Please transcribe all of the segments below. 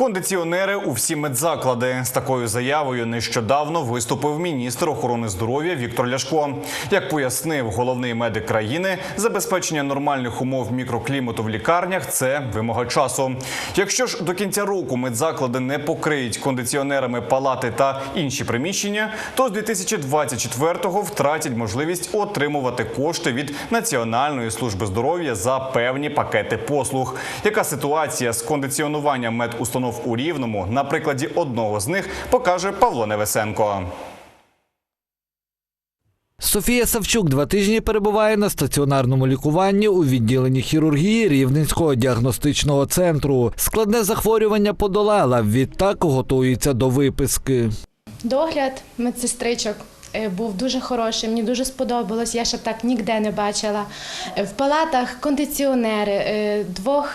Кондиціонери у всі медзаклади з такою заявою нещодавно виступив міністр охорони здоров'я Віктор Ляшко. Як пояснив головний медик країни, забезпечення нормальних умов мікроклімату в лікарнях це вимога часу. Якщо ж до кінця року медзаклади не покриють кондиціонерами палати та інші приміщення, то з 2024-го втратять можливість отримувати кошти від Національної служби здоров'я за певні пакети послуг. Яка ситуація з кондиціонуванням медустанов у Рівному на прикладі одного з них покаже Павло Невесенко. Софія Савчук два тижні перебуває на стаціонарному лікуванні у відділенні хірургії Рівненського діагностичного центру. Складне захворювання подолала. Відтак готується до виписки. Догляд медсестричок е, був дуже хороший, мені дуже сподобалось. Я ще так ніде не бачила. Е, В палатах кондиціонери, е, двох.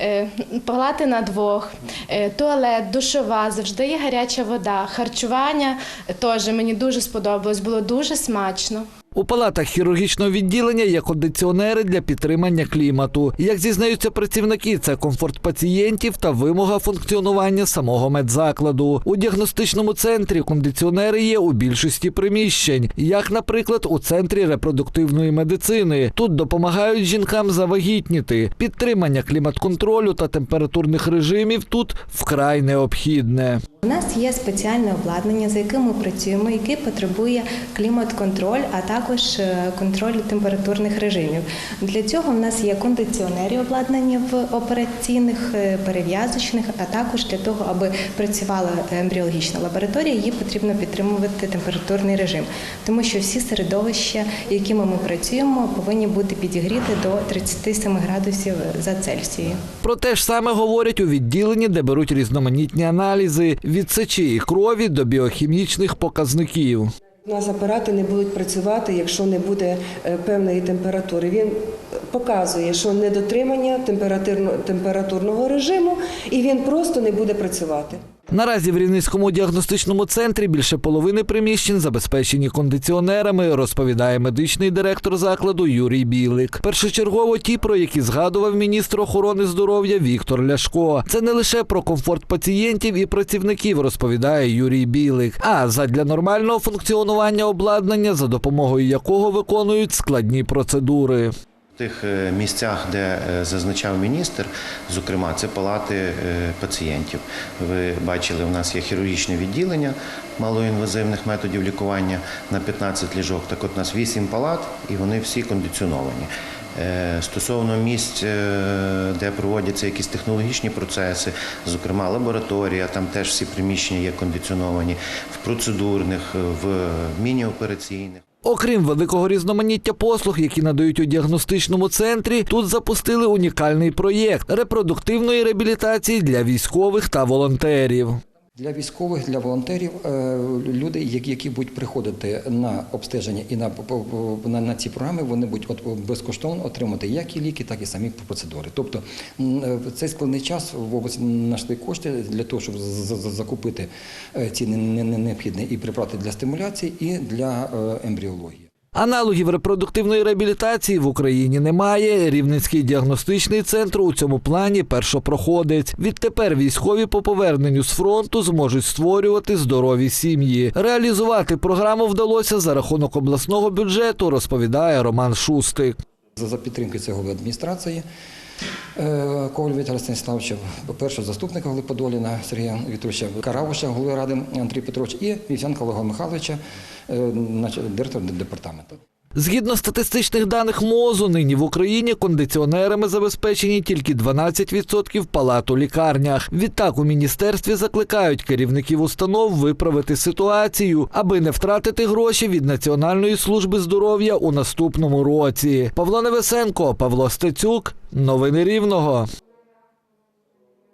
Е, Палати на двох, е, туалет, душова, завжди є гаряча вода. Харчування теж мені дуже сподобалось, було дуже смачно. У палатах хірургічного відділення є кондиціонери для підтримання клімату. Як зізнаються працівники, це комфорт пацієнтів та вимога функціонування самого медзакладу. У діагностичному центрі кондиціонери є у більшості приміщень, як, наприклад, у центрі репродуктивної медицини. Тут допомагають жінкам завагітніти. Підтримання клімат-контролю та температурних режимів тут вкрай необхідне. У нас є спеціальне обладнання, за яким ми працюємо, яке потребує клімат-контроль, а також е, контроль температурних режимів. Для цього в нас є кондиціонери обладнані в операційних, е, перев'язочних, а також для того, аби працювала ембріологічна лабораторія, її потрібно підтримувати температурний режим, тому що всі середовища, якими ми працюємо, повинні бути підігріти до 37 градусів за Цельсією. Про те ж саме говорять у відділенні, де беруть різноманітні аналізи від сечі і крові до біохімічних показників. У нас апарати не будуть працювати, якщо не буде е, певної температури. Він показує, що недотримання температурно- температурного режиму, і він просто не буде працювати. Наразі в Рівненському діагностичному центрі більше половини приміщень забезпечені кондиціонерами, розповідає медичний директор закладу Юрій Білик. Першочергово ті, про які згадував міністр охорони здоров'я Віктор Ляшко. Це не лише про комфорт пацієнтів і працівників, розповідає Юрій Білик, а задля нормального функціонування обладнання, за допомогою якого виконують складні процедури. В тих е, місцях, де е, зазначав міністр, зокрема, це палати е, пацієнтів. Ви бачили, у нас є хірургічне відділення малоінвазивних методів лікування на 15 ліжок. Так от у нас 8 палат і вони всі кондиціоновані. Стосовно місць, де проводяться якісь технологічні процеси, зокрема лабораторія, там теж всі приміщення є кондиціоновані, в процедурних, в міні-операційних. Окрім великого різноманіття послуг, які надають у діагностичному центрі, тут запустили унікальний проєкт репродуктивної реабілітації для військових та волонтерів. Для військових, для волонтерів, е, люди, які, будуть приходити на обстеження і на, на, на ці програми, вони будуть от, безкоштовно отримати як і ліки, так і самі процедури. Тобто е, в цей складний час в області знайшли кошти для того, щоб закупити е, ці не- не- не- необхідні і препарати для стимуляції, і для ембріології. Аналогів репродуктивної реабілітації в Україні немає. Рівненський діагностичний центр у цьому плані першопроходець. Відтепер військові по поверненню з фронту зможуть створювати здорові сім'ї. Реалізувати програму вдалося за рахунок обласного бюджету, розповідає Роман Шустик. За, підтримки цього голови адміністрації е, Коваль Віталія Станіславовича, першого заступника голови Подоліна Сергія Вітровича Каравуша, голови ради Андрій Петрович і Вівсянка Олега Михайловича, е, директор департаменту. Згідно статистичних даних МОЗу, нині в Україні кондиціонерами забезпечені тільки 12% палат у лікарнях. Відтак у міністерстві закликають керівників установ виправити ситуацію, аби не втратити гроші від Національної служби здоров'я у наступному році. Павло Невесенко, Павло Стецюк. Новини Рівного.